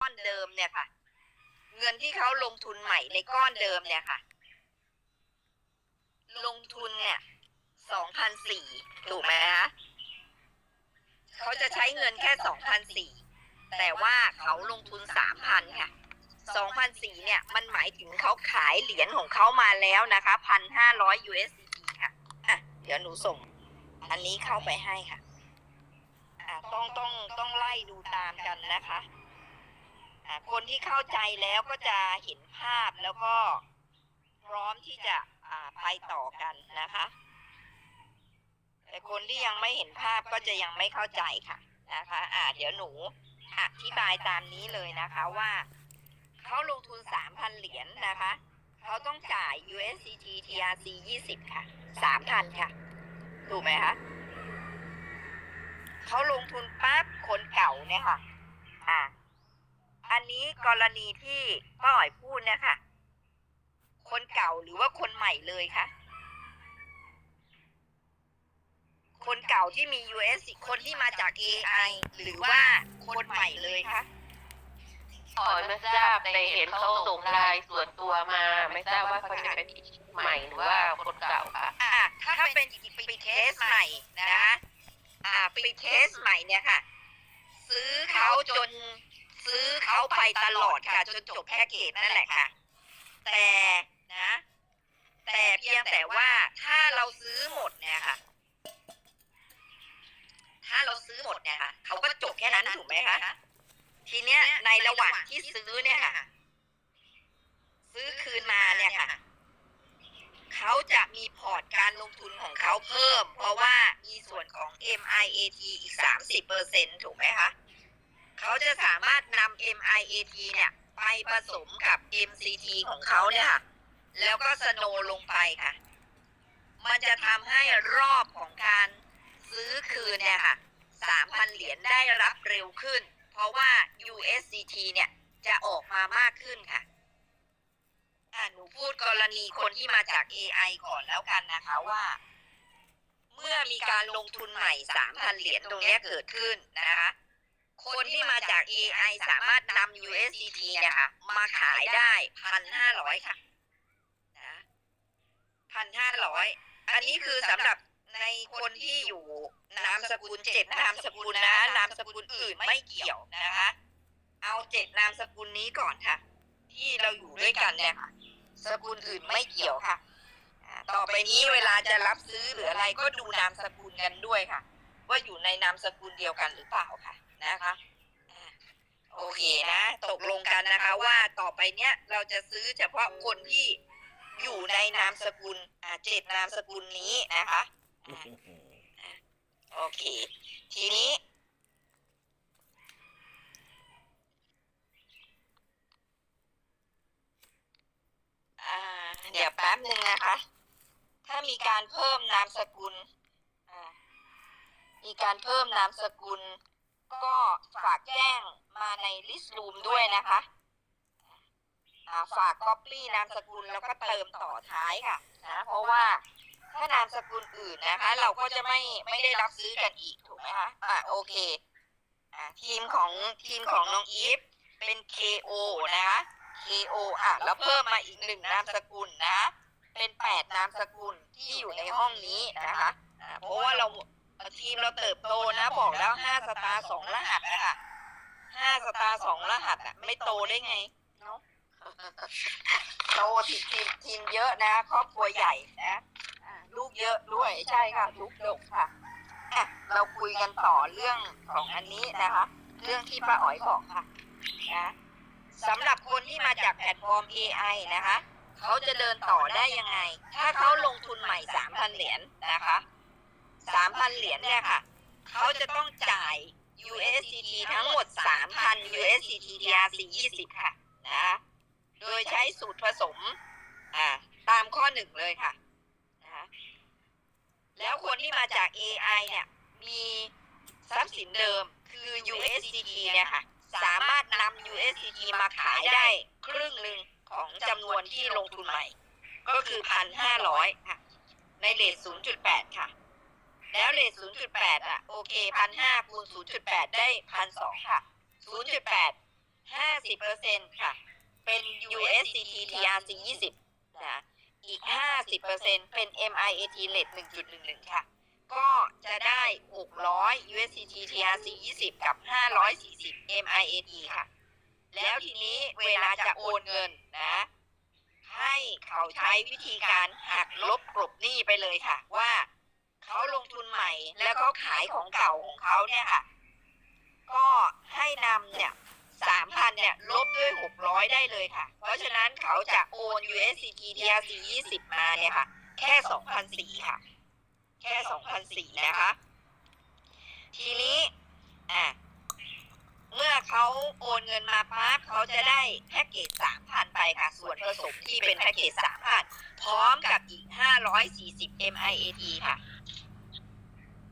ก้อนเดิมเนี่ยค่ะ เงินที่เขาลงทุนใหม่ในก้อนเดิมเนี่ยค่ะ ลงทุนเนี่ยสองพันสี่ถูกไหมคะเขาจะใช้เงินแค่สองพันสี่แต่ว่าเขาลงทุนสามพันค่ะสองพันสี่เนี่ยมันหมายถึงเขาขายเหรียญของเขามาแล้วนะคะพันห้าร้อย USD ค่ะอะ เดี๋ยวหนูส่ง อันนี้เข้าไปให้ค่ะ อ่าต้องต้องต้องไล่ดูตามกันนะคะ อ่าคนที่เข้าใจแล้วก็จะเห็นภาพแล้วก็พร้อมที่จะอ่าไปต่อกันนะคะ แต่คนที่ยังไม่เห็นภาพก็จะยังไม่เข้าใจค่ะนะคะอ่าเดี๋ยวหนูอธิบายตามนี้เลยนะคะว่าเขาลงทุน 3,000 เหรียญนะคะ เขาต้องจ่าย USDT TRC 20 ค่ะ 3,000 ค่ะ ถูกไหมคะเขาลงทุนปั๊บคนเก่าเนี่ยค่ะ นนี้กรณีที่ป้าอ๋อยพูดเนี่ยค่ะ คนเก่าหรือว่าคนใหม่เลยคะคนเก่าที่มี US คนที่มาจาก AI หรือว่าคนใหม่เลยคะอ๋อไม่ทราบแต่เห็นเขาส่งไลน์ส่วนตัวมา ไม่ทราบว่าเขาจะเป็นใหม่หรือว่าคนเก่าค่ะอ่าถ้าเป็นปีเคสใหม่นะอ่าปีเคสใหม่เนี่ยค่ะ ซื้อเขาจน ซื้อเขาไปตลอดค่ะ จนจบแพ็กเกจนั่นแหละค่ะ แต่นะ แต่เพียงแต่ว่าถ้าเราซื้อหมดเนี่ยค่ะ ถ้าเราซื้อหมดเนี่ยค่ะเขาก็จบแค่นั้นถูกไหมคะทีเนี้ยในระหว่างที่ซื้อเนี่ยค่ะ ซื้อคืนมาเนี่ยค่ะเขาจะมีพอร์ตการลงทุนของเขาเพิ่ม เพราะว่ามีส่วนของ MIAT อีก 30เปอร์เซ็นถูกไหมคะ เขาจะสามารถ MIAT เนี่ยไปผสมกับ MCT ของเขาเนี่ยค่ะ แล้วก็สโนลงไปค่ะ มันจะทำให้รอบของการซื้อคืนเนี่ยค่ะ3,000เหรียญได้รับเร็วขึ้น เพราะว่า USDT เนี่ย จะออกมามากขึ้นค่ะอ่าหนูพูดกรณีคนที่มาจาก AI ก่อนแล้วกันนะคะว่า เมื่อมีการลงทุนใหม่3,000เหรียญตรงนี้เกิดขึ้นนะคะ คนที่มาจาก AI สามารถนำ USDT เนี่ยค่ะ มาขายได้พันห้าร้อยค่ะนะพันห้าร้อยอันนี้คือสำหรับในคนที่อยู่นามสกุลเจ็ดนามสกุลนะนามสกุลอื่นไม่เกี่ยวนะคะ เอาเจ็ดนามสกุลนี้ก่อนค่ะ ที่เราอยู่ด้วยกันเนี่ยค่ะ สกุลอื่นไม่เกี่ยวค่ะต่อไปนี้เวลาจะรับซื้อหรืออะไรก็ดูนามสกุลกันด้วยค่ะ ว่าอยู่ในนามสกุลเดียวกันหรือเปล่าค่ะ นะคะโอเคนะ ตกลงกันนะคะว่าต่อไปเนี้ยเราจะซื้อเฉพาะคนที่อยู่ในนามสกุลอ่าเจ็ดนามสกุลนี้นะคะโอเค ทีนี้อ่าเดี๋ยวแป๊บหนึ่งนะคะ ถ้ามีการเพิ่มนามสกุลอ่ามีการเพิ่มนามสกุล ก็ฝากแจ้งมาในลิสต์รูมด้วยนะคะาฝากก๊อปปี้นามสกุลแล้วก็เติมต่อท้ายค่ะนะเพราะว่าถ้านามสกุลอื่นนะคะ เราก็จะไม่ไม่ได้รับซื้อกันอีกถูกไหมคะอ่าโอเคอ่าทีมของทีมของน้องอีฟเป็น KO นะคะ KO อะแล้วเพิ่มมาอีกหนึ่งนามสกุลนะ เป็นแปดนามสกุลที่อยู่ในห้องนี้นะคะอ่าเพราะว่าเรา ทีมเราเติบโตนะบอกแล้วห้าสตาร์สองรหัสอะค่ะห้าสตาร์สองรหัสอะไม่โตได้ไงเนาะโตทีทีมทีมเยอะนะ ครอบครัวใหญ่นะอ่าลูกเยอะด้วยใช่ค่ะลูกดกค่ะอะ เราคุยกันต่อเรื่องของอันนี้นะคะ เรื่องที่ป้าอ๋อยบอกค่ะนะสำหรับคนที่มาจากแพลตฟอร์ม AI นะคะ เขาจะเดินต่อได้ยังไง ถ้าเขาลงทุนใหม่ 3,000 เหรียญนะคะ 3,000เหรียญเนี่ยค่ะ เขาจะต้องจ่าย USDT ทั้งหมด3,000 USDT TRC 20ค่ะนะโดยใช้สูตรผสม อ่า ตามข้อหนึ่งเลยค่ะนะคะแล้วคนที่มาจาก AI เนี่ย มีทรัพย์สินเดิมคือ USDT เนี่ยค่ะ สามารถนำ USDT มาขายได้ครึ่งหนึ่งของจำนวนที่ลงทุนใหม่ ก็คือพันห้าร้อยค่ะ ในเลทศูนย์จุดแปดค่ะ แล้วเลทศูนย์จุดแปดอะ โอเคพันห้าคูณศูนย์จุดแปดได้พันสองค่ะศูนย์จุดแปด50%ค่ะ เป็น USDT TRC 20 นะ อีก 50%เป็น MIAT Rate 1.11 ค่ะ ก็จะได้ 600 USDT TRC 20 กับ 540 MIAT ค่ะ แล้วทีนี้เวลาจะโอนเงินนะ ให้เขาใช้วิธีการหักลบกลบหนี้ไปเลยค่ะว่า เขาลงทุนใหม่แล้วก็ขายของเก่าของเขาเนี่ยค่ะ ก็ให้นำเนี่ยสามพันเนี่ยลบด้วยหกร้อยได้เลยค่ะ เพราะฉะนั้นเขาจะโอน USDT TRC 20มาเนี่ยค่ะ แค่สองพันสี่ค่ะ แค่สองพันสี่นะคะ ทีนี้อะเมื่อเขาโอนเงินมาปั๊บเขาจะได้แพ็กเกจสามพันไปค่ะ ส่วนผสมที่เป็นแพ็กเกจสามพันพร้อมกับอีกห้าร้อยสี่สิบ MIAT ค่ะ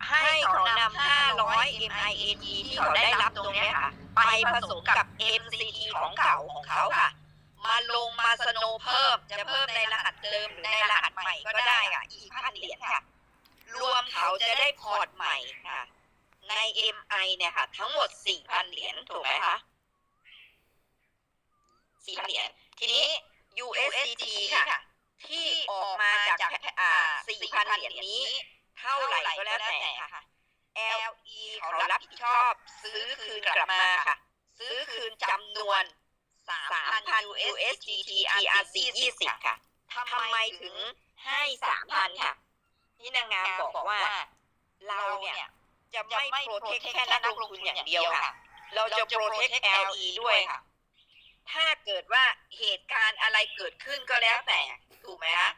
ให้เขานำห้าร้อย MIAT ที่เขาได้รับตรงเนี้ยค่ะ ไปผสมกับ MCT ของเก่าของเขาค่ะ มาลงมาสโนเพิ่มจะเพิ่มในรหัสเดิมหรือในรหัสใหม่ก็ได้ค่ะ อีกพันเหรียญค่ะ รวมเขาจะได้พอร์ตใหม่ค่ะ ใน MI เนี่ยค่ะ ทั้งหมด 4,000 เหรียญถูกไหมคะ 4,000 เหรียญ ทีนี้ USDT ค่ะ ที่ออกมาจากอ่า4,000 เหรียญนี้ เท่าไหร่ก็แล้วแต่ค่ะ LE เขารับผิดชอบ ซื้อคืนกลับมาค่ะ ซื้อคืนจำนวน3,000 USDT TRC 20ค่ะทำไมถึงให้3,000ค่ะ นี่นางงามบอกว่า เราเนี่ยจะไม่โปรเทคแค่นักลงทุนอย่างเดียวค่ะ เราจะโปรเทค LE ด้วยค่ะ ถ้าเกิดว่าเหตุการณ์อะไรเกิดขึ้นก็แล้วแต่ ถูกไหมคะ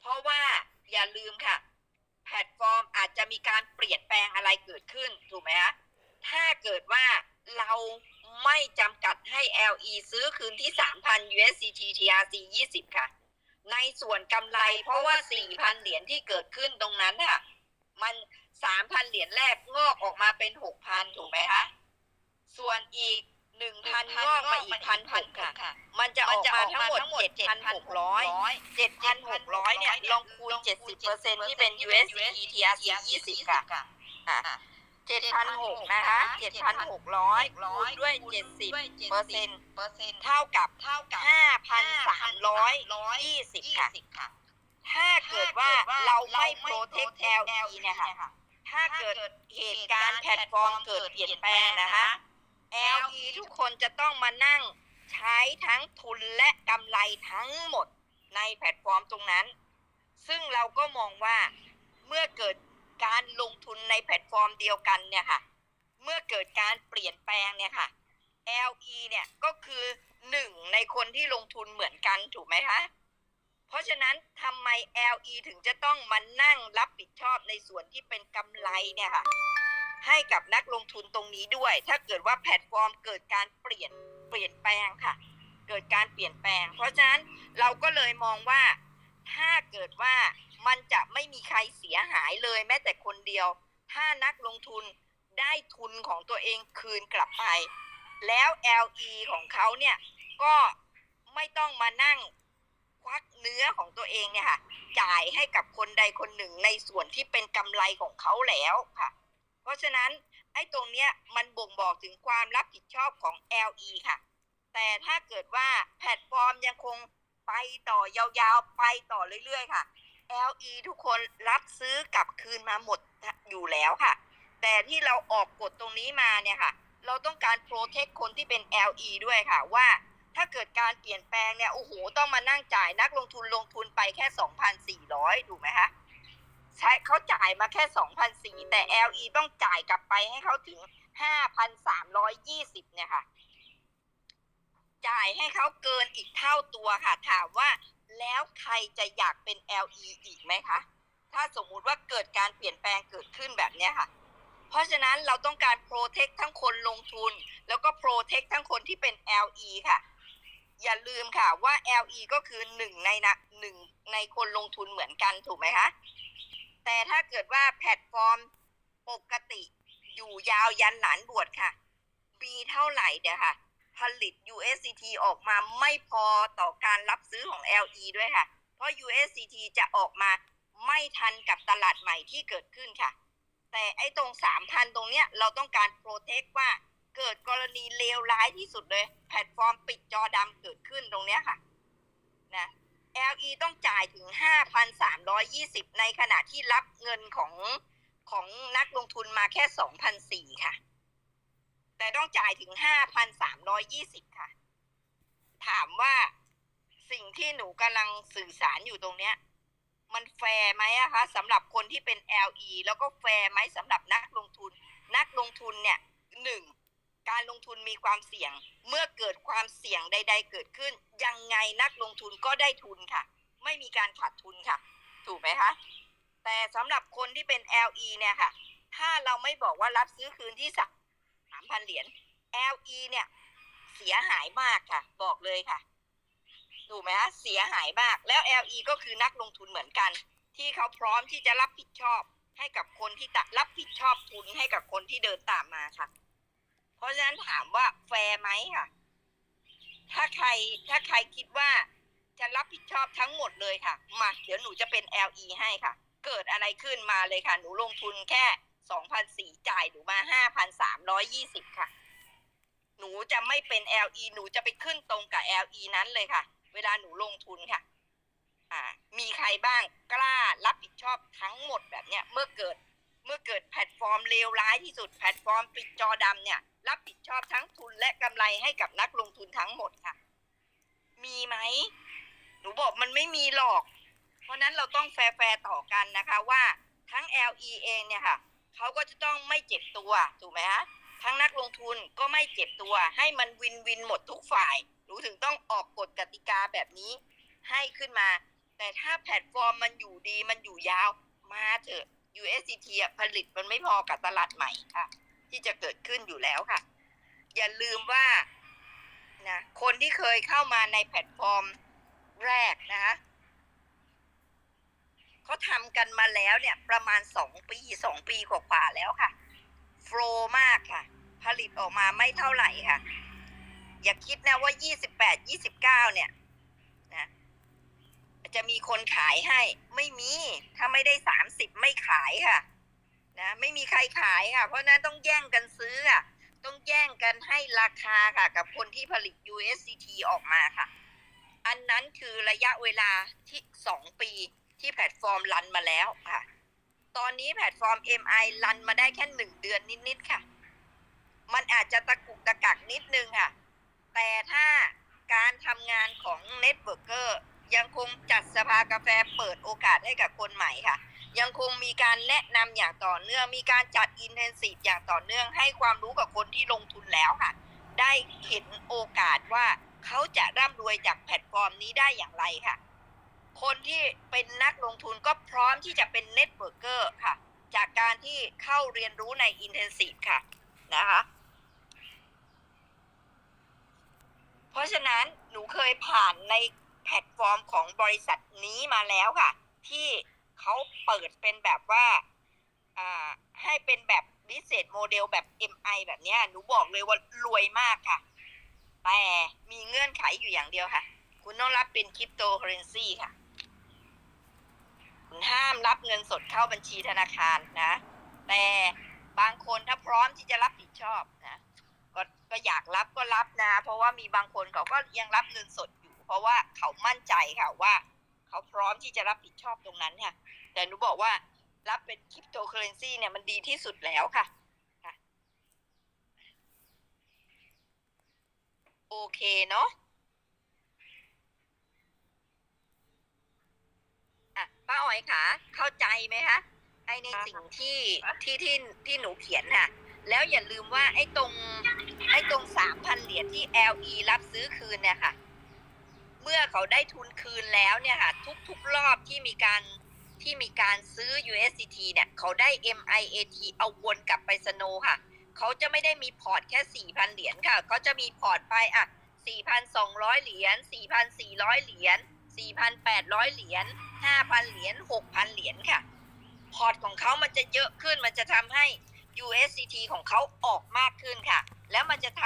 เพราะว่าอย่าลืมค่ะ แพลตฟอร์มอาจจะมีการเปลี่ยนแปลงอะไรเกิดขึ้นถูกไหมคะถ้าเกิดว่าเราไม่จำกัดให้ LE ซื้อคืนที่ 3,000 USDT TRC 20 ค่ะ ในส่วนกำไรเพราะว่า 4,000 เหรียญที่เกิดขึ้นตรงนั้นค่ะ มันสามพันเหรียญแรกงอกออกมาเป็นหกพันถูกไหมคะ ส่วนอีก หนึ่งพันงอกมาอีกพันหกค่ะมันจะออกมาทั้งหมดเจ็ดพันหกร้อยเจ็ดพันหกร้อยเนี่ยลองคูณเจ็ดสิบเปอร์เซ็นที่เป็น USDT TRC ยี่สิบค่ะเจ็ดพันหกนะคะเจ็ดพันหกร้อยคูณด้วยเจ็ดสิบเปอร์เซ็นเท่ากับเท่ากับห้าพันสามร้อยยี่สิบค่ะถ้าเกิดว่าเราไม่โปรเทค LE เนี่ยค่ะ ถ้าเกิดเหตุการณ์แพลตฟอร์มเกิดเปลี่ยนแปลงนะคะ LE ทุกคนจะต้องมานั่งใช้ทั้งทุนและกำไรทั้งหมดในแพลตฟอร์มตรงนั้น ซึ่งเราก็มองว่าเมื่อเกิดการลงทุนในแพลตฟอร์มเดียวกันเนี่ยค่ะ เมื่อเกิดการเปลี่ยนแปลงเนี่ยค่ะ LE เนี่ยก็คือหนึ่งในคนที่ลงทุนเหมือนกันถูกไหมคะ เพราะฉะนั้นทำไม LE ถึงจะต้องมานั่งรับผิดชอบในส่วนที่เป็นกำไรเนี่ยค่ะ ให้กับนักลงทุนตรงนี้ด้วย ถ้าเกิดว่าแพลตฟอร์มเกิดการเปลี่ยนเปลี่ยนแปลงค่ะ เกิดการเปลี่ยนแปลง เพราะฉะนั้นเราก็เลยมองว่าถ้าเกิดว่ามันจะไม่มีใครเสียหายเลยแม้แต่คนเดียว ถ้านักลงทุนได้ทุนของตัวเองคืนกลับไป แล้ว LE ของเขาเนี่ยก็ไม่ต้องมานั่งควักเนื้อของตัวเองเนี่ยค่ะ จ่ายให้กับคนใดคนหนึ่งในส่วนที่เป็นกำไรของเขาแล้วค่ะ เพราะฉะนั้นไอ้ตรงเนี้ยมันบ่งบอกถึงความรับผิดชอบของ LE ค่ะ แต่ถ้าเกิดว่าแพลตฟอร์มยังคงไปต่อยาวๆ ไปต่อเรื่อยๆ ค่ะ LE ทุกคนรับซื้อกลับคืนมาหมดอยู่แล้วค่ะ แต่ที่เราออกกฎตรงนี้มาเนี่ยค่ะ เราต้องการโปรเทคคนที่เป็น LE ด้วยค่ะว่าถ้าเกิดการเปลี่ยนแปลงเนี่ยโอ้โหต้องมานั่งจ่ายนักลงทุนลงทุนไปแค่ 2,400ถูกไหมคะ ใช้เขาจ่ายมาแค่2,400แต่ LE ต้องจ่ายกลับไปให้เขาถึง5,320เนี่ยค่ะ จ่ายให้เขาเกินอีกเท่าตัวค่ะ ถามว่าแล้วใครจะอยากเป็น LE อีกไหมคะ ถ้าสมมุติว่าเกิดการเปลี่ยนแปลงเกิดขึ้นแบบนี้ค่ะ เพราะฉะนั้นเราต้องการโปรเทคทั้งคนลงทุน แล้วก็โปรเทคทั้งคนที่เป็น LE ค่ะ อย่าลืมค่ะว่า LE ก็คือหนึ่งในนะหนึ่งในคนลงทุนเหมือนกันถูกไหมคะ แต่ถ้าเกิดว่าแพลตฟอร์มปกติอยู่ยาวยันหลานบวชค่ะมีเท่าไหร่เดี๋ยวค่ะ ผลิต USCT ออกมาไม่พอต่อการรับซื้อของ LE ด้วยค่ะ เพราะ USCT จะออกมาไม่ทันกับตลาดใหม่ที่เกิดขึ้นค่ะ แต่ไอ้ตรง3,000ตรงเนี้ยเราต้องการโปรเทคว่าเกิดกรณีเลวร้ายที่สุดเลย แพลตฟอร์มปิดจอดำเกิดขึ้นตรงเนี้ยค่ะ นะ LE ต้องจ่ายถึง 5,320 ในขณะที่รับเงินของของนักลงทุนมาแค่ 2,004ค่ะ แต่ต้องจ่ายถึง 5,320 ค่ะ ถามว่าสิ่งที่หนูกำลังสื่อสารอยู่ตรงเนี้ย มันแฟร์ไหมอะคะสำหรับคนที่เป็น LE แล้วก็แฟร์ไหมสำหรับนักลงทุน นักลงทุนเนี่ยหนึ่ง การลงทุนมีความเสี่ยง เมื่อเกิดความเสี่ยงใด ๆ เกิดขึ้น ยังไงนักลงทุนก็ได้ทุนค่ะ ไม่มีการขาดทุนค่ะ ถูกไหมคะแต่สำหรับคนที่เป็น LE เนี่ยค่ะ ถ้าเราไม่บอกว่ารับซื้อคืนที่สามพันเหรียญ LE เนี่ยเสียหายมากค่ะ บอกเลยค่ะถูกไหมคะเสียหายมาก แล้ว LE ก็คือนักลงทุนเหมือนกัน ที่เขาพร้อมที่จะรับผิดชอบให้กับคนที่ตะรับผิดชอบทุนให้กับคนที่เดินตามมาค่ะ เพราะฉะนั้นถามว่าแฟร์ไหมค่ะ ถ้าใครถ้าใครคิดว่าจะรับผิดชอบทั้งหมดเลยค่ะ มาเดี๋ยวหนูจะเป็น LE ให้ค่ะ เกิดอะไรขึ้นมาเลยค่ะ หนูลงทุนแค่2,004จ่ายหนูมา5,320ค่ะ หนูจะไม่เป็น LE หนูจะไปขึ้นตรงกับ LE นั้นเลยค่ะ เวลาหนูลงทุนค่ะ อ่า มีใครบ้างกล้ารับผิดชอบทั้งหมดแบบเนี้ย เมื่อเกิดเมื่อเกิดแพลตฟอร์มเลวร้ายที่สุดแพลตฟอร์มปิดจอดำเนี่ย รับผิดชอบทั้งทุนและกำไรให้กับนักลงทุนทั้งหมดค่ะ มีไหม หนูบอกมันไม่มีหรอก เพราะนั้นเราต้องแฟร์ๆต่อกันนะคะว่าทั้ง LE เองเนี่ยค่ะเขาก็จะต้องไม่เจ็บตัวถูกไหมฮะทั้งนักลงทุนก็ไม่เจ็บตัวให้มันวินวินหมดทุกฝ่ายหนูถึงต้องออกกฎกติกาแบบนี้ให้ขึ้นมา แต่ถ้าแพลตฟอร์มมันอยู่ดีมันอยู่ยาวมาเถอะ USDT ผลิตมันไม่พอกับตลาดใหม่ค่ะ ที่จะเกิดขึ้นอยู่แล้วค่ะ อย่าลืมว่านะคนที่เคยเข้ามาในแพลตฟอร์มแรกนะคะเขาทำกันมาแล้วเนี่ยประมาณสองปีสองปีกว่าๆแล้วค่ะโฟลมากค่ะ ผลิตออกมาไม่เท่าไหร่ค่ะ อย่าคิดนะว่ายี่สิบแปดยี่สิบเก้าเนี่ยนะจะมีคนขายให้ไม่มี ถ้าไม่ได้สามสิบไม่ขายค่ะ นะไม่มีใครขายค่ะ เพราะนั้นต้องแย่งกันซื้อค่ะ ต้องแย่งกันให้ราคาค่ะ กับคนที่ผลิต USDT ออกมาค่ะ อันนั้นคือระยะเวลาที่สองปีที่แพลตฟอร์มรันมาแล้วค่ะ ตอนนี้แพลตฟอร์ม MI รันมาได้แค่หนึ่งเดือนนิดๆค่ะ มันอาจจะตะกุกตะกักนิดนึงค่ะ แต่ถ้าการทำงานของเน็ตเวิร์กเกอร์ยังคงจัดสภากาแฟเปิดโอกาสให้กับคนใหม่ค่ะ ยังคงมีการแนะนำอย่างต่อเนื่องมีการจัดอินเทนซีฟอย่างต่อเนื่องให้ความรู้กับคนที่ลงทุนแล้วค่ะ ได้เห็นโอกาสว่าเขาจะร่ำรวยจากแพลตฟอร์มนี้ได้อย่างไรค่ะ คนที่เป็นนักลงทุนก็พร้อมที่จะเป็นเน็ตเวิร์กเกอร์ค่ะ จากการที่เข้าเรียนรู้ในอินเทนซีฟค่ะนะคะเพราะฉะนั้นหนูเคยผ่านในแพลตฟอร์มของบริษัทนี้มาแล้วค่ะ ที่ เขาเปิดเป็นแบบว่าให้เป็นแบบบิสเ s สโมเดลแบบ MI แบบเนี้ยหนูบอกเลยว่ารวยมากค่ะ แต่มีเงื่อนไขอยู่อย่างเดียวค่ะ คุณต้องรับเป็นคริปโตเคอเรนซีค่ะ คุณห้ามรับเงินสดเข้าบัญชีธนาคารนะ แต่บางคนถ้าพร้อมที่จะรับผิดชอบนะก็ก็อยากรับก็รับนะ เพราะว่ามีบางคนเขาก็ยังรับเงินสดอยู่ เพราะว่าเขามั่นใจค่ะว่า เขาพร้อมที่จะรับผิดชอบตรงนั้นค่ะ แต่หนูบอกว่ารับเป็นคริปโตเคอเรนซีเนี่ยมันดีที่สุดแล้วค่ะค่ะโอเคเนาะอะป้าอ๋อยค่ะ เข้าใจไหมคะไอในสิ่งที่ที่ที่ที่หนูเขียนค่ะ แล้วอย่าลืมว่าไอ้ตรงไอ้ตรงสามพันเหรียญที่ LE รับซื้อคืนเนี่ยค่ะ เมื่อเขาได้ทุนคืนแล้วเนี่ยค่ะทุกๆรอบที่มีการที่มีการซื้อ USDT เนี่ย เขาได้ MIAT เอาวนกลับไปสโนค่ะ เขาจะไม่ได้มีพอร์ตแค่ 4,000 เหรียญค่ะ เขาจะมีพอร์ตไปอะ 4,200 เหรียญ 4,400 เหรียญ 4,800 เหรียญ 5,000 เหรียญ 6,000 เหรียญค่ะ พอร์ตของเขามันจะเยอะขึ้น มันจะทำให้ USDT ของเขาออกมากขึ้นค่ะ แล้วมันจะท